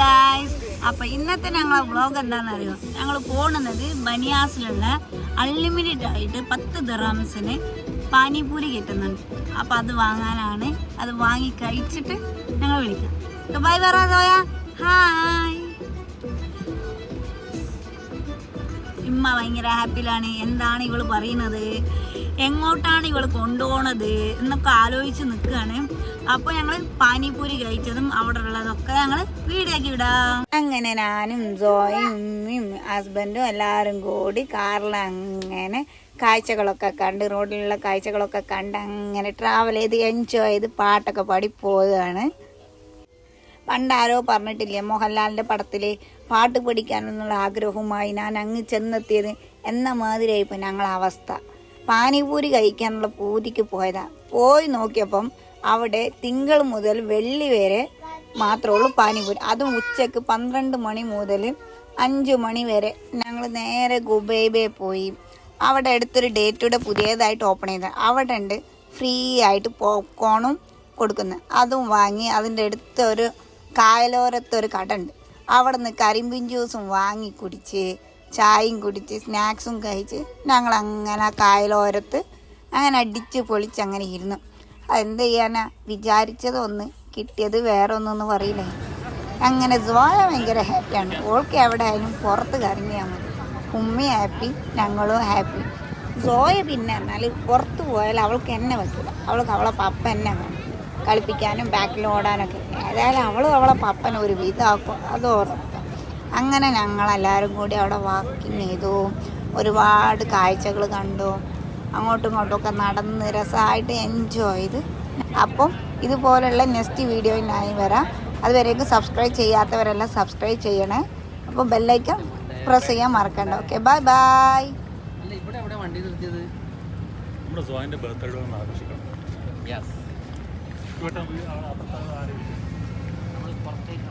Guys അപ്പൊ ഇന്നത്തെ ഞങ്ങളെ വ്ളോഗ് എന്താണെന്ന് അറിയോ ഞങ്ങൾ പോകുന്നത് ബനിയാസിലുള്ള അൺലിമിറ്റഡ് ആയിട്ട് പത്ത് ദിറാംസിന് പാനിപൂരി കിട്ടുന്നുണ്ട്. അപ്പൊ അത് വാങ്ങാനാണ്. അത് വാങ്ങി കഴിച്ചിട്ട് ഞങ്ങൾ വിളിക്കാം. ബൈ പറയാ ഹായ് ഇമ്മ ഭയങ്കര ഹാപ്പിയിലാണ്. എന്താണ് ഇവൾ പറയുന്നത്? എങ്ങോട്ടാണ് ഇവൾ കൊണ്ടുപോണത്? എന്നൊക്കെ ആലോചിച്ച് നിൽക്കുകയാണ് അപ്പോൾ ഞങ്ങൾ പാനിപൂരി കഴിച്ചതും അവിടെ ഉള്ളതൊക്കെ ഞങ്ങൾ വീടാക്കി വിടാം. അങ്ങനെ ഞാനും ജോയും ഹസ്ബൻഡും എല്ലാവരും കൂടി കാറിൽ അങ്ങനെ കാഴ്ചകളൊക്കെ കണ്ട് റോഡിലുള്ള കാഴ്ചകളൊക്കെ കണ്ട് അങ്ങനെ ട്രാവൽ ചെയ്ത് എൻജോയ് ചെയ്ത് പാട്ടൊക്കെ പാടി പോവുകയാണ്. പണ്ട് ആരോ പറഞ്ഞിട്ടില്ലേ മോഹൻലാലിന്റെ പടത്തിൽ പാട്ട് പഠിക്കാനെന്നുള്ള ആഗ്രഹവുമായി ഞാൻ അങ്ങ് ചെന്നെത്തിയത് എന്ന മാതിരിയായി ഇപ്പൊ ഞങ്ങളെ അവസ്ഥ. പാനിപൂരി കഴിക്കാനുള്ള പൂതിക്ക് പോയതാ. പോയി നോക്കിയപ്പം അവിടെ തിങ്കൾ മുതൽ വെള്ളി വരെ മാത്രമേ ഉള്ളൂ പാനിപൂരി. അതും ഉച്ചയ്ക്ക് പന്ത്രണ്ട് മണി മുതൽ അഞ്ചു മണി വരെ ഞങ്ങൾ നേരെ ഗുബൈബെ പോയി. അവിടെ അടുത്തൊരു ഡേറ്റോടെ പുതിയതായിട്ട് ഓപ്പൺ ചെയ്ത അവിടെ ഉണ്ട് ഫ്രീ ആയിട്ട് പോപ്കോണും കൊടുക്കുന്നത് അതും വാങ്ങി അതിന്റെ അടുത്തൊരു കായലോരത്തൊരു കട ഉണ്ട് അവിടെ നിന്ന് കരിമ്പിൻ ജ്യൂസും വാങ്ങി കുടിച്ച് ചായയും കുടിച്ച് സ്നാക്സും കഴിച്ച് ഞങ്ങൾ അങ്ങനെ കായലോരത്ത് അങ്ങനെ അടിച്ച് പൊളിച്ച് അങ്ങനെ ഇരുന്നു. അതെന്ത് ചെയ്യാനാ? വിചാരിച്ചത് ഒന്ന് കിട്ടിയത് വേറെ ഒന്നൊന്നും പറയില്ലേ? അങ്ങനെ സോയ ഭയങ്കര ഹാപ്പിയാണ് ഓൾക്ക് എവിടെ ആയാലും പുറത്ത് കറങ്ങിയാൽ മതി. ഉമ്മി ഹാപ്പി ഞങ്ങളും ഹാപ്പി സോയ പിന്നെ എന്നാൽ പുറത്ത് പോയാൽ അവൾക്ക് എന്നെ പറ്റില്ല അവൾക്ക് അവളെ പപ്പ എന്നെ വേണം കളിപ്പിക്കാനും ബാക്കിൽ ഓടാനൊക്കെ. ഏതായാലും അവളും അവളെ പപ്പൻ ഒരു വിധമാക്കും അത് ഓർത്ത് അങ്ങനെ ഞങ്ങളെല്ലാവരും കൂടി അവിടെ വാക്കിങ് ചെയ്തു. ഒരുപാട് കാഴ്ചകൾ കണ്ടു. അങ്ങോട്ടും ഇങ്ങോട്ടും ഒക്കെ നടന്ന് രസമായിട്ട് എൻജോയ് ചെയ്ത്. അപ്പം ഇതുപോലുള്ള നെക്സ്റ്റ് വീഡിയോയിനായി വരാം. അതുവരേക്കും സബ്സ്ക്രൈബ് ചെയ്യാത്തവരെല്ലാം സബ്സ്ക്രൈബ് ചെയ്യണേ. അപ്പോൾ ബെല്ലൈക്കൺ പ്രസ് ചെയ്യാൻ മറക്കണ്ട. ഓക്കെ ബൈ ബൈ അല്ല ഇവിടെ എവിടെ വണ്ടി നിർത്തിയത്? നമ്മുടെ സോയന്റെ ബർത്ത്ഡേ ആഘോഷിക്കണം. യെസ് അപ്പുറത്ത് നമ്മൾ പുറത്തേക്ക്